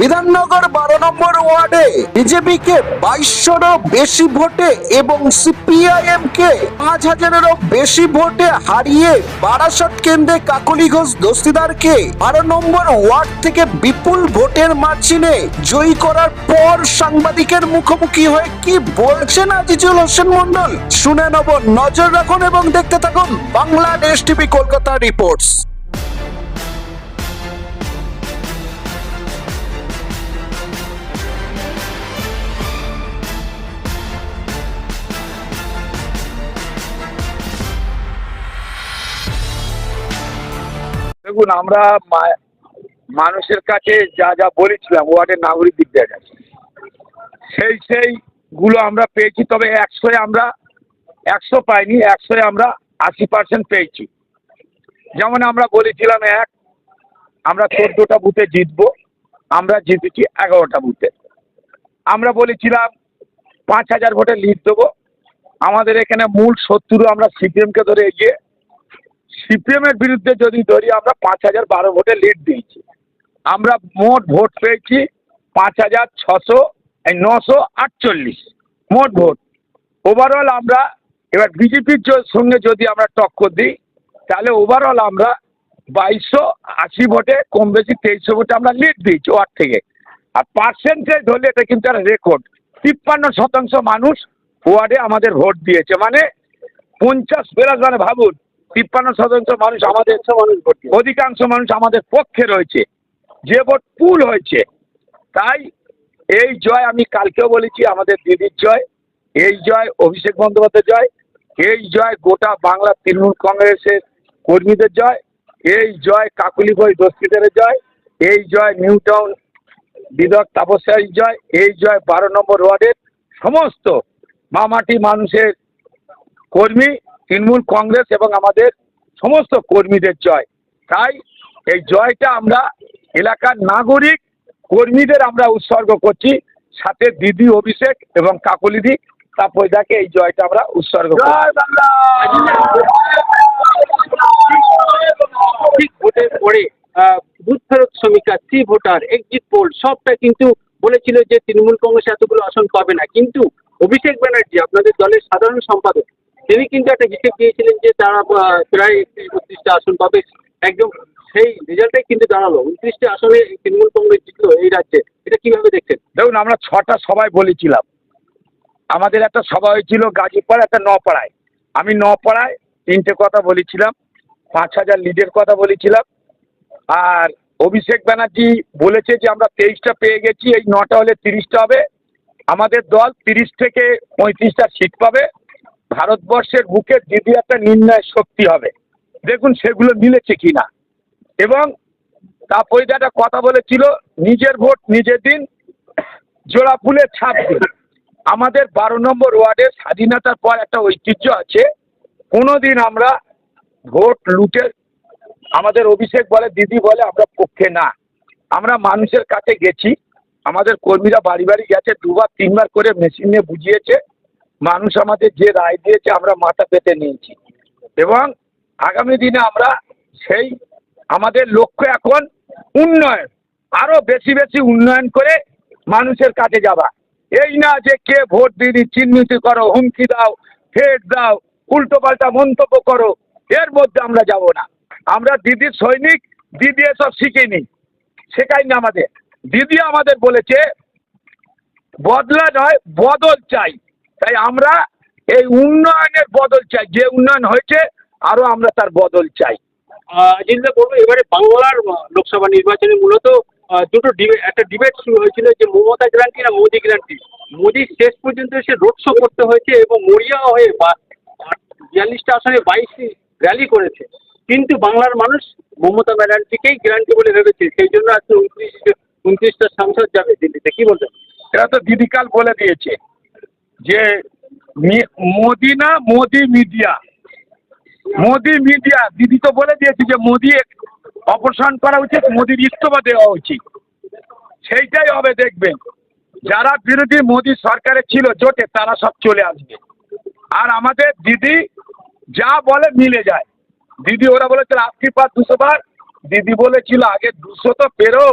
বিধাননগর বারো নম্বর ওয়ার্ডে বিজেপিকে বাইশশোরও বেশি ভোটে এবং সিপিআইএম কে পাঁচ হাজারেরও বেশি ভোটে হারিয়ে বারাসত কেন্দ্রে কাকলি ঘোষ দস্তিদারকে বারো নম্বর ওয়ার্ড থেকে বিপুল ভোটের মার্জিনে জয়ী করার পর সাংবাদিকের মুখোমুখি হয়ে কি বলছেন আজিজুল হোসেন মন্ডল শুনে নেব, নজর রাখুন এবং দেখতে থাকুন বাংলাদেশ টিভি কলকাতা রিপোর্টস। দেখুন, আমরা মানুষের কাছে যা যা বলেছিলাম, ওয়ার্ডের নাগরিকদের কাছে সেই সেই গুলো আমরা পেয়েছি, তবে একশোয় আমরা একশো পাইনি, একশোয় আমরা আশি পার্সেন্ট পেয়েছি। যেমন আমরা বলেছিলাম এক, আমরা চোদ্দোটা বুথে জিতবো, আমরা জিতেছি এগারোটা বুথে। আমরা বলেছিলাম পাঁচ হাজার ভোটে লিড দেবো, আমাদের এখানে মূল শত্রু আমরা সিপিএমকে ধরে এগিয়ে সিপিএম এর বিরুদ্ধে যদি ধরি, আমরা পাঁচ হাজার বারো ভোটে লিড দিয়েছি। আমরা মোট ভোট পেয়েছি পাঁচ হাজার ছশো নশো আটচল্লিশ মোট ভোট। ওভারঅল আমরা, এবার বিজেপির সঙ্গে যদি আমরা টক্কর দিই, তাহলে ওভারঅল আমরা বাইশশো আশি ভোটে, কম বেশি তেইশশো ভোটে আমরা লিড দিয়েছি ওয়ার্ড থেকে। আর পার্সেন্টেজ ধরলে এটা কিন্তু একটা রেকর্ড তিপ্পান্ন শতাংশ মানুষ ওয়ার্ডে আমাদের ভোট দিয়েছে। মানে পঞ্চাশ প্লাস মানে ভাবুন তিপ্পান্ন শতাংশ মানুষ আমাদের অধিকাংশ মানুষ আমাদের পক্ষে রয়েছে। যে ভোট পুল হয়েছে। তাই এই জয় আমি কালকেও বলেছি, আমাদের দিদির জয়, এই জয় অভিষেক বন্দ্যোপাধ্যায় জয়, এই জয় গোটা বাংলা তৃণমূল কংগ্রেসের কর্মীদের জয়, এই জয় কাকুলি বই দস্তিদের জয়, এই জয় নিউ টাউন বিদক তাপস্যার জয়, এই জয় বারো নম্বর ওয়ার্ডের সমস্ত মামাটি মানুষের কর্মী তৃণমূল কংগ্রেস এবং আমাদের সমস্ত কর্মীদের জয়। তাই এই জয়টা আমরা এলাকার নাগরিক কর্মীদের আমরা উৎসর্গ করছি। সাথে দিদি অভিষেক এবং কাকলিদি তাপয়দাকে এই জয়টা আমরা উৎসর্গ করছি। ভোটের পরে বুথ ফেরত সি ভোটার এক্সিট পোল সবটা কিন্তু বলেছিল যে তৃণমূল কংগ্রেস এতগুলো আসন পাবে না। কিন্তু অভিষেক ব্যানার্জি আপনাদের দলের সাধারণ সম্পাদক তিনি কিন্তু একটা হিসেব দিয়েছিলেন যে তারা প্রায় একত্রিশ বত্রিশটা আসন পাবে। একদম সেই রেজাল্টটাই কিন্তু দাঁড়াল। উনত্রিশটা আসনে তৃণমূল কংগ্রেস জিতলো এই রাজ্যে। এটা কীভাবে দেখছেন? দেখুন, আমরা ছটা সবাই বলেছিলাম। আমাদের একটা সভা হয়েছিল গাজীপাড়া একটা নপাড়ায়। আমি নপাড়ায় তিনটে কথা বলেছিলাম, পাঁচ হাজার লিডের কথা বলেছিলাম। আর অভিষেক ব্যানার্জি বলেছে যে আমরা তেইশটা পেয়ে গেছি, এই নটা হলে তিরিশটা হবে। আমাদের দল তিরিশ থেকে পঁয়ত্রিশটা সিট পাবে। ভারতবর্ষের বুকে দ্বিতীয় একটা নির্ণয় শক্তি হবে, দেখুন সেগুলো মিলেছে কিনা। এবং তারপরে একটা কথা বলেছিল, নিজের ভোট নিজের দিন, জোড়া ফুলের ছাপ দিন। আমাদের বারো নম্বর ওয়ার্ডে স্বাধীনতার পর একটা ঐতিহ্য আছে, কোনোদিন আমরা ভোট লুটে, আমাদের অভিষেক বলে, দিদি বলে আমরা পক্ষে না। আমরা মানুষের কাছে গেছি, আমাদের কর্মীরা বাড়ি বাড়ি গেছে, দুবার তিনবার করে মেশিন নিয়ে বুঝিয়েছে মানুষ আমাদের যে রায় দিয়েছে, আমরা মাথা পেতে নিয়েছি। এবং আগামী দিনে আমরা সেই আমাদের লক্ষ্য এখন উন্নয়ন, আরও বেশি বেশি উন্নয়ন করে মানুষের কাছে যাবা এই না যে কে ভোট দিদি চিহ্নিত করো, হুমকি দাও ফেট দাও উল্টো পাল্টা মন্তব্য করো, এর মধ্যে আমরা যাব না। আমরা দিদির সৈনিক, দিদি এসব শিখিনি, শেখায়নি আমাদের। দিদি আমাদের বলেছে, বদলা নয়, বদল চাই। তাই আমরা এই উন্নয়নের বদল চাই। যে উন্নয়ন হয়েছে আরও আমরা তার বদল চাই। জিন্দা বলব এবারে বাংলার লোকসভা নির্বাচনে মূলত দুটো ডিবেট একটা ডিবেট শুরু হয়েছিল যে মমতা গ্যারান্টি না মোদি গ্যারান্টি মোদি শেষ পর্যন্ত এসে রোড শো করতে হয়েছে এবং মরিয়া হয়ে বা বিয়াল্লিশটা আসনে বাইশটি র্যালি করেছে। কিন্তু বাংলার মানুষ মমতা ব্যানার্জিকেই গ্যারান্টি বলে ভেবেছে। সেই জন্য আজকে উনত্রিশ উনত্রিশটা সাংসদ যাবে দিল্লিতে। কি বলবেন? এরা তো দিদিকাল বলে দিয়েছে। যে মোদি না, মোদি মিডিয়া। মোদি মিডিয়া, দিদি তো বলে দিয়েছে যে মোদি অপসারণ করা উচিত, মোদির ইস্তফা দেওয়া উচিত। সেইটাই হবে, দেখবেন। যারা বিরোধী মোদি সরকারে ছিল, জোটে, তারা সব চলে আসবে। আর আমাদের দিদি যা বলে মিলে যায়। দিদি ওরা বলেছিল আপকি পার দুশো বার। দিদি বলেছিল, আগে দুশো তো পেরো।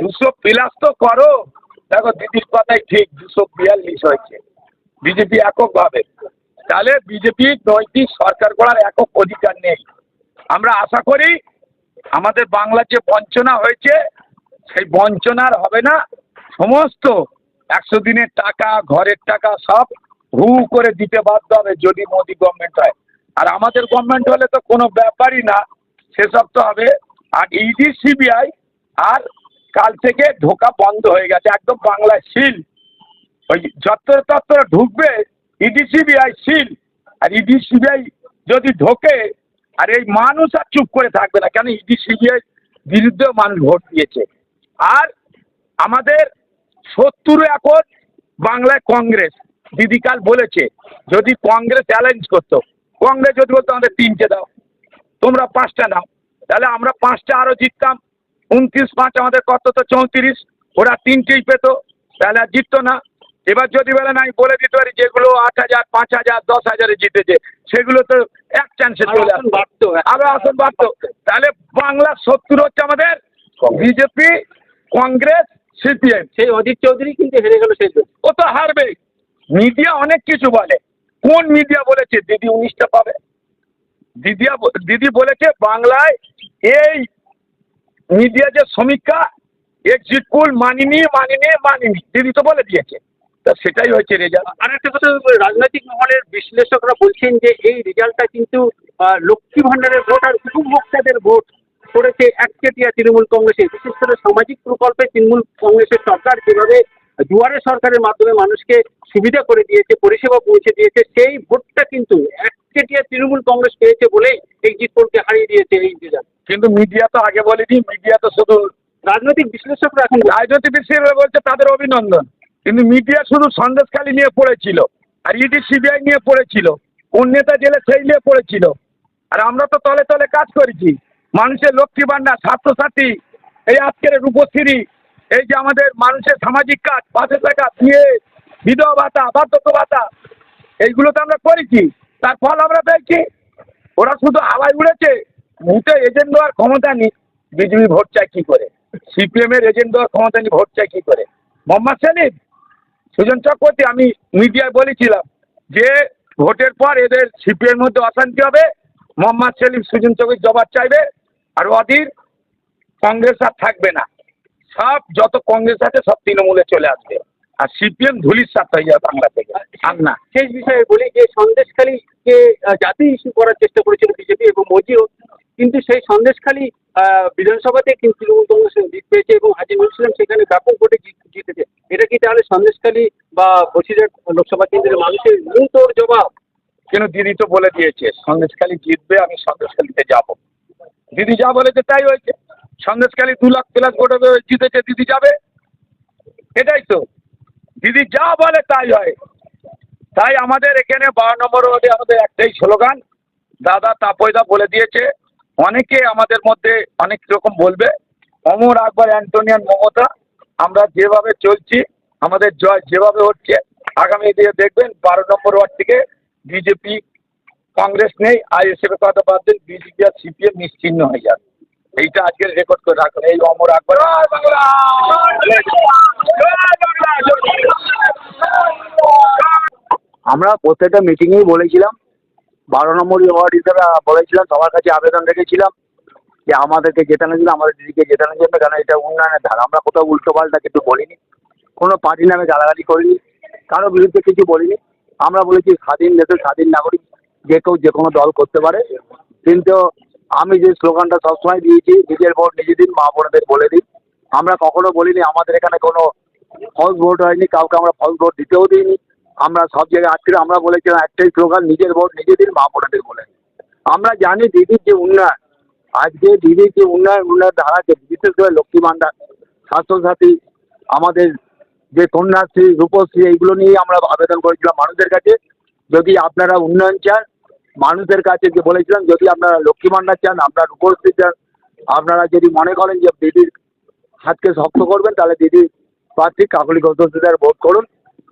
দুশো প্লাস তো করো। দেখো, দিদির কথাই ঠিক, দুশো বিয়াল্লিশ হয়েছে। বিজেপি এককভাবে তাহলে বিজেপি নৈতিক সরকার করার একক অধিকার নেই। আমরা আশা করি আমাদের বাংলার যে বঞ্চনা হয়েছে, সেই বঞ্চনার হবে না। সমস্ত একশো দিনের টাকা, ঘরের টাকা সব হু করে দিতে বাধ্য হবে যদি মোদি গভর্নমেন্ট হয়। আর আমাদের গভর্নমেন্ট হলে তো কোনো ব্যাপারই না, সেসব তো হবে। আর ইডি, সিবিআই আর কাল থেকে ঢোকা বন্ধ হয়ে গেছে, একদম বাংলায় সিল ওই যত্র তত্র ঢুকবে, ইডি, সিবিআই সিল আর ইডি, সিবিআই যদি ঢোকে, আর এই মানুষ আর চুপ করে থাকবে না, কেন ইডি, সিবিআই বিরুদ্ধেও মানুষ ভোট দিয়েছে। আর আমাদের সত্তর এখন বাংলায় কংগ্রেস, দিদি কাল বলেছে, যদি কংগ্রেস চ্যালেঞ্জ করতো, কংগ্রেস যদি বলতো আমাদের তিনটে দাও, তোমরা পাঁচটা নাও, তাহলে আমরা পাঁচটা আরও জিততাম উনত্রিশ পাঁচ আমাদের কত তো চৌত্রিশ ওরা তিনটেই পেতো তাহলে আর জিততো না। এবার যদি বলে না আমি বলে দিতে পারি যেগুলো আট হাজার পাঁচ হাজার দশ হাজারে জিতেছে সেগুলো তো এক চান্সে চলে আসন বাড়তো আরও আসন বাড়তো। তাহলে বাংলার শত্রু হচ্ছে আমাদের বিজেপি কংগ্রেস সিপিএম। সেই অজিত চৌধুরী কিন্তু হেরে গেল সেই। ও তো হারবে মিডিয়া অনেক কিছু বলে। কোন মিডিয়া বলেছে? দিদি উনিশটা পাবে। দিদিয়া দিদি বলেছে বাংলায় এই মিডিয়া যে সমীক্ষা এক্সিট পোল মানিনি মানিনি মানিনি দিদি তো বলে দিয়েছে তা সেটাই হয়েছে রেজাল্ট আর একটা কথা, রাজনৈতিক মহলের বিশ্লেষকরা বলছেন যে এই রেজাল্টটা কিন্তু লক্ষ্মী ভান্ডারের ভোট আর উপভোক্তাদের ভোট করেছে একচেটিয়া তৃণমূল কংগ্রেসে বিশেষ করে সামাজিক প্রকল্পে তৃণমূল কংগ্রেসের সরকার যেভাবে দুয়ারে সরকারের মাধ্যমে মানুষকে সুবিধা করে দিয়েছে, পরিষেবা পৌঁছে দিয়েছে, সেই ভোটটা কিন্তু একচেটিয়া তৃণমূল কংগ্রেস পেয়েছে বলেই এক্সিট পোলকে হারিয়ে দিয়েছে এই রেজাল্ট কিন্তু মিডিয়া তো আগে বলেনি মিডিয়া তো শুধু রাজনৈতিক বিশ্লেষকরা এখন রাজনৈতিক বিশ্লেষকরা বলছে তাদের অভিনন্দন। কিন্তু মিডিয়া শুধু সন্দেশখালী নিয়ে পড়েছিল আর ইডি সিবিআই নিয়ে পড়েছিল কোন নেতা জেলে সেই নিয়ে পড়েছিল। আর আমরা তো তলে তলে কাজ করেছি। মানুষের লক্ষ্মী ভাণ্ডার ছাত্রছাত্রী এই আজকের রূপশ্রী এই যে আমাদের মানুষের সামাজিক কাজ পাশে থাকা বিয়ে বিধবা ভাতা বার্ধক্য ভাতা এইগুলো তো আমরা করেছি। তার ফল আমরা পেয়েছি। ওরা শুধু হাওয়ায় উড়েছে। মুখে এজেন্ট দেওয়ার ক্ষমতা নেই, বিজেপি ভোট চায় কি করে? সিপিএম এর এজেন্ট দেওয়ার ক্ষমতা নেই, ভোট চায় কি করে? মোহাম্মদ সেলিম, সুজন চক্রবর্তী, আমি মিডিয়ায় বলেছিলাম যে ভোটের পর এদের সিপিএর মধ্যে অশান্তি হবে মোহাম্মদ সেলিম, সুজন চক্রবর্তী জবাব চাইবে, আর অধীর কংগ্রেস আর থাকবে না। সব যত কংগ্রেস আছে, সব তৃণমূলে চলে আসবে। আর সিপিএম ধুলির সাথ হয়ে যাবে বাংলা থেকে। আর না। শেষ বিষয়ে বলি যে সন্দেশখালীকে জাতীয় ইস্যু করার চেষ্টা করেছিল বিজেপি এবং মোদিও কিন্তু সেই সন্দেশখালী বিধানসভাতে কিন্তু তৃণমূল কংগ্রেস জিত পেয়েছে এবং হাজি মুসলিম সেখানে ব্যাপক ভোটে জিত- জিতেছে। এটা কি তাহলে সন্দেশখালী বা বসিরহাট লোকসভা কেন্দ্রের মানুষের মুহূর্তর জবাব? কেন দিদি তো বলে দিয়েছে, সন্দেশখালী জিতবে, আমি সন্দেশখালীতে যাব। দিদি যা বলেছে তাই হয়েছে। সন্দেশখালী দু লাখ প্লাস ভোটে জিতেছে, দিদি যাবে। এটাই তো। দিদি যা বলে তাই হয়। তাই আমাদের এখানে বারো নম্বর ওয়ার্ডে আমাদের একটাই স্লোগান, দাদা তাপয়দা বলে দিয়েছে অনেকে আমাদের মধ্যে অনেক রকম বলবে। অমর আকবর অ্যান্টোনিয়ান মমতা আমরা যেভাবে চলছি আমাদের জয় যেভাবে হচ্ছে আগামী দিনে দেখবেন বারো নম্বর ওয়ার্ড থেকে বিজেপি কংগ্রেস নেই আইএসএফ এর কথা বাদ দেন বিজেপি আর সিপিএম নিশ্চিহ্ন হয়ে যাবে। এইটা আজকের রেকর্ড করে রাখুন এই অমর আকবর! আমরা প্রত্যেকটা মিটিংয়েই বলেছিলাম বারো নম্বর ওয়ার্ড হিসেবে বলেছিলাম, সবার কাছে আবেদন রেখেছিলাম যে আমাদেরকে জেতানোর জন্য আমাদের দিদিকে জেতানোর জন্য কেন এটা উন্নয়নের ধারা। আমরা কোথাও উল্টো পাল্টা কিছু বলিনি, কোনো পার্টি নামে গালাগালি করিনি, কারও বিরুদ্ধে কিছু বলিনি। আমরা বলেছি স্বাধীন দেশের স্বাধীন নাগরিক, যে কেউ যে কোনো দল করতে পারে। কিন্তু আমি যে স্লোগানটা সবসময় দিয়েছি, নিজের ভোট নিজে দিন, মা বোনদের বলে দিন। আমরা কখনো বলিনি আমাদের এখানে কোনো ফলস ভোট হয়নি, কাউকে আমরা ফলস ভোট দিতেও দিইনি। আমরা সব জায়গায় আজকে আমরা বলেছিলাম, একটাই স্লোগান নিজের ভোট নিজেদের, মা বোনদের বলে। আমরা জানি দিদির যে উন্নয়ন। আজকে দিদির যে উন্নয়ন উন্নয়ন ধারাকে, বিশেষ করে লক্ষ্মী ভাণ্ডার স্বাস্থ্যসাথী, আমাদের যে কন্যাশ্রী, রূপশ্রী, এইগুলো নিয়ে আমরা আবেদন করেছিলাম মানুষের কাছে। যদি আপনারা উন্নয়ন চান মানুষের কাছে যে বলেছিলাম, যদি আপনারা লক্ষ্মী ভাণ্ডার চান আপনারা রূপশ্রী চান, আপনারা যদি মনে করেন যে দিদির হাতকে শক্ত করবেন, তাহলে দিদি প্রার্থী কাকলি ঘোষদার ভোট করুন।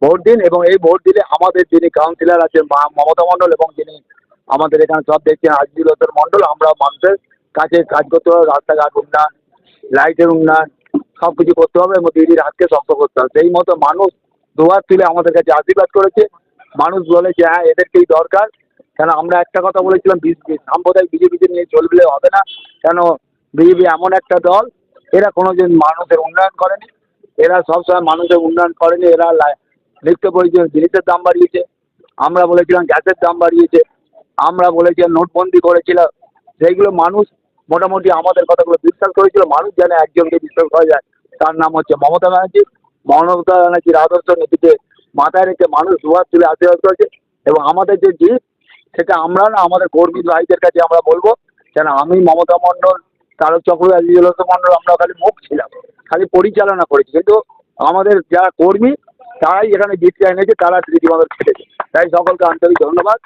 ভোট দিন এবং এই ভোট দিলে আমাদের যিনি কাউন্সিলর আছেন মমতা মণ্ডল এবং যিনি আমাদের এখানে সব দেখছেন আজিজুলতর মণ্ডল, আমরা মানুষের কাছে কাজ করতে হবে, রাস্তাঘাট উন্নয়ন লাইটের উন্নয়ন সব কিছু করতে হবে এবং দিদির হাতকে শক্ত করতে হবে। সেই মতো মানুষ দুয়ার তুলে আমাদের কাছে আশীর্বাদ করেছে। মানুষ বলে যে হ্যাঁ এদেরকেই দরকার। কেন আমরা একটা কথা বলেছিলাম সাম্প্রদায়িক বিজেপিকে নিয়ে চললে হবে না। কেন বিজেপি এমন একটা দল, এরা কোনোদিন মানুষের উন্নয়ন করেনি। এরা সবসময় মানুষের উন্নয়ন করেনি, এরা নিত্য প্রয়োজনীয় জিনিসের দাম বাড়িয়েছে। আমরা বলেছিলাম গ্যাসের দাম বাড়িয়েছে। আমরা বলেছিলাম নোটবন্দি করেছিলাম। সেইগুলো মানুষ মোটামুটি আমাদের কথাগুলো বিশ্বাস করেছিল। মানুষ জানে একজনকে বিশ্বাস করা যায়। তার নাম হচ্ছে মমতা ব্যানার্জি। মমতা ব্যানার্জির আদর্শ নীতিতে মাথায় রেখে মানুষ দুয়ার তুলে আশীর্বাদ করেছে। এবং আমাদের যে জিত, সেটা আমরা না, আমাদের কর্মী ভাইদের কাছে আমরা বলব কেন আমি মমতা মণ্ডল, তারক চক্রবর্তী মণ্ডল, আমরা খালি মুখ ছিলাম। খালি পরিচালনা করেছি। কিন্তু আমাদের যা কর্মী তারাই এখানে জিতটা এনেছে তারা রীতিমতো খেটেছে তাই সকলকে আন্তরিক ধন্যবাদ।